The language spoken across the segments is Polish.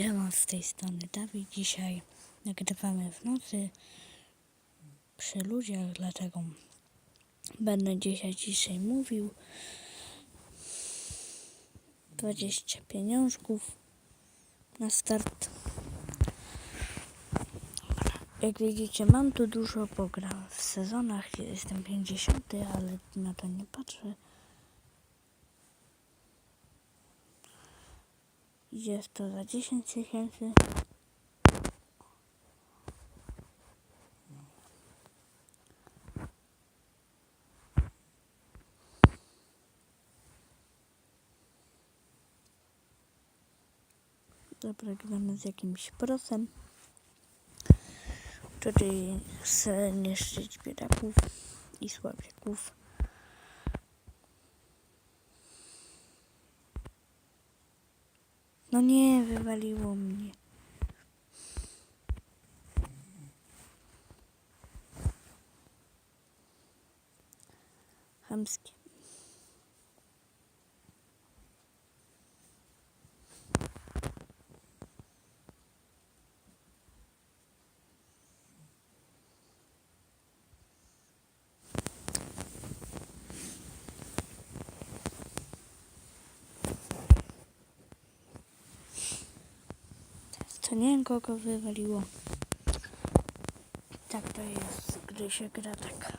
Siema, z tej strony Dawid. Dzisiaj nagrywamy w nocy przy ludziach, dlatego będę dzisiaj ciszej mówił. 20 pieniążków na start. Jak widzicie, mam tu dużo pogram w sezonach. Jestem 50, ale na to nie patrzę. Jest to za 10 tysięcy. Dobra, gramy z jakimś prosem. Który chce niszczyć biedaków i słabiaków. No nie, wywaliło mnie. To nie kogo wywaliło. Tak to jest, gdy się gra tak.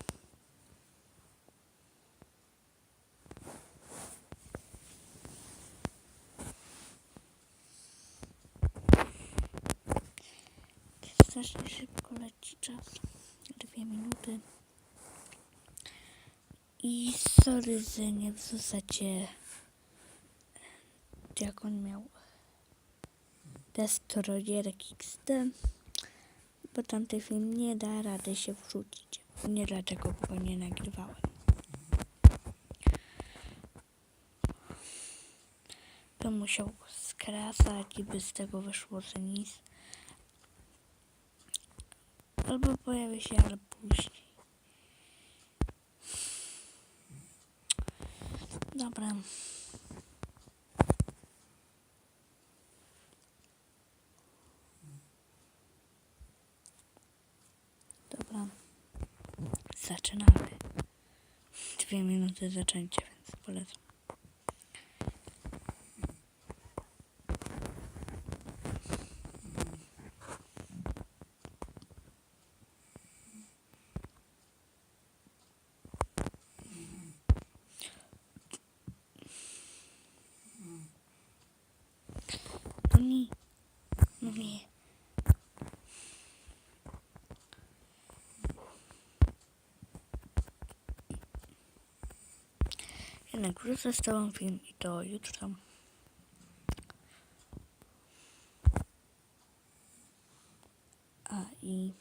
Strasznie szybko leci czas. Dwie minuty. I sorry, że nie w zasadzie jak on miał Destroyer XD, bo tamty film nie da rady się wrzucić. Nie dlatego, go nie nagrywałem. Bym musiał skracać i by z tego wyszło, że nic. Albo pojawi się, ale później. Dobra. Zaczynamy. Dwie minuty zaczęcie, więc polecam. No nie. No nie. Jednak wrócę z tobą film i to jutro. A i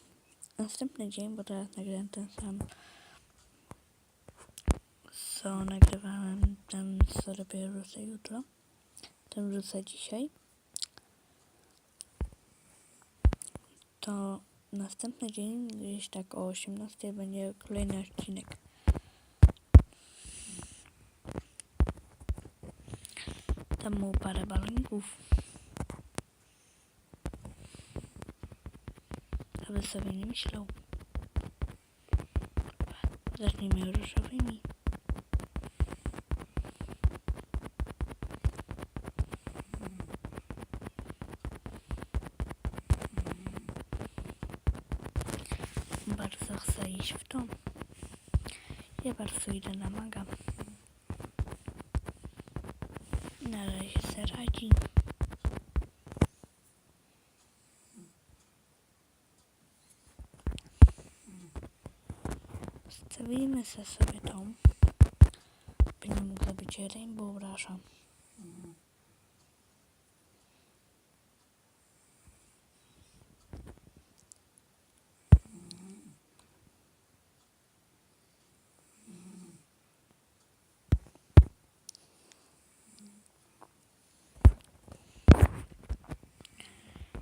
następny dzień, bo teraz nagrałem ten sam, co nagrywałem, ten co robię wrócę jutro, ten wrócę dzisiaj. To następny dzień, gdzieś tak o 18 będzie kolejny odcinek. Tam mu parę baloników. Aby sobie nie myślał. Zacznijmy różowymi. Bardzo chcę iść w dom. Ja bardzo idę na maga. Beczki. Zostawimy sobie tą. Będziemy mogła być rainbow.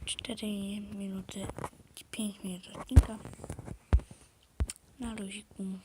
4 minuty, 5 minut odcinka na luziku.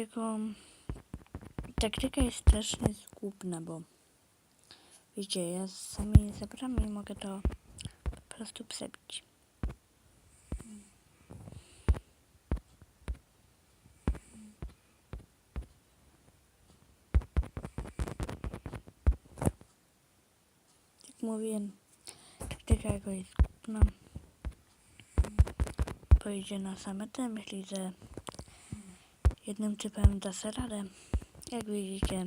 Jego taktyka jest też niezgubna, bo wiecie, ja z samymi zebrami mogę to po prostu przebić. Jak mówiłem, taktyka jego jest głupna. Pojedzie na sametę, myśli, że jednym typem da sobie. Jak widzicie,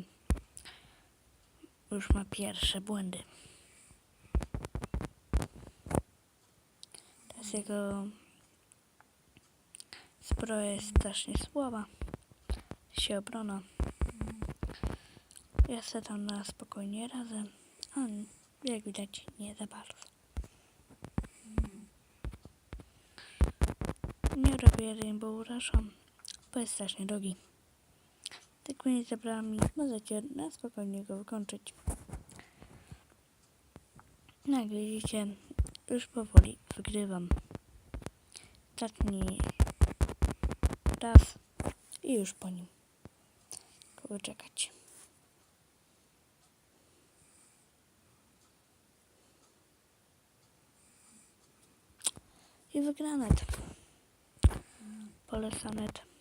już ma pierwsze błędy. Teraz jego zbroja jest strasznie słaba. Się obrona. Ja se tam na spokojnie razem. A jak widać, nie za bardzo. Nie robię Rainbow Rusha, bo jest strasznie drogi. Tak mnie zabrałem możecie na spokojnie go wykończyć. No jak widzicie, już powoli wygrywam. Ostatni raz i już po nim. Kogo czekać. I wygranet. Polecanet.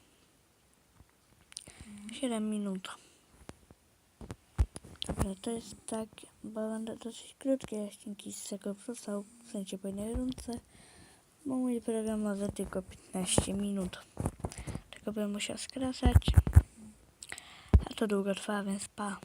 7 minut. Dobra, to jest tak, bo będą dosyć krótkie odcinki z tego wrzucał, w sensie po jednej bo mój program ma za tylko 15 minut. Tylko bym musiał skracać, a to długo trwa, więc pa.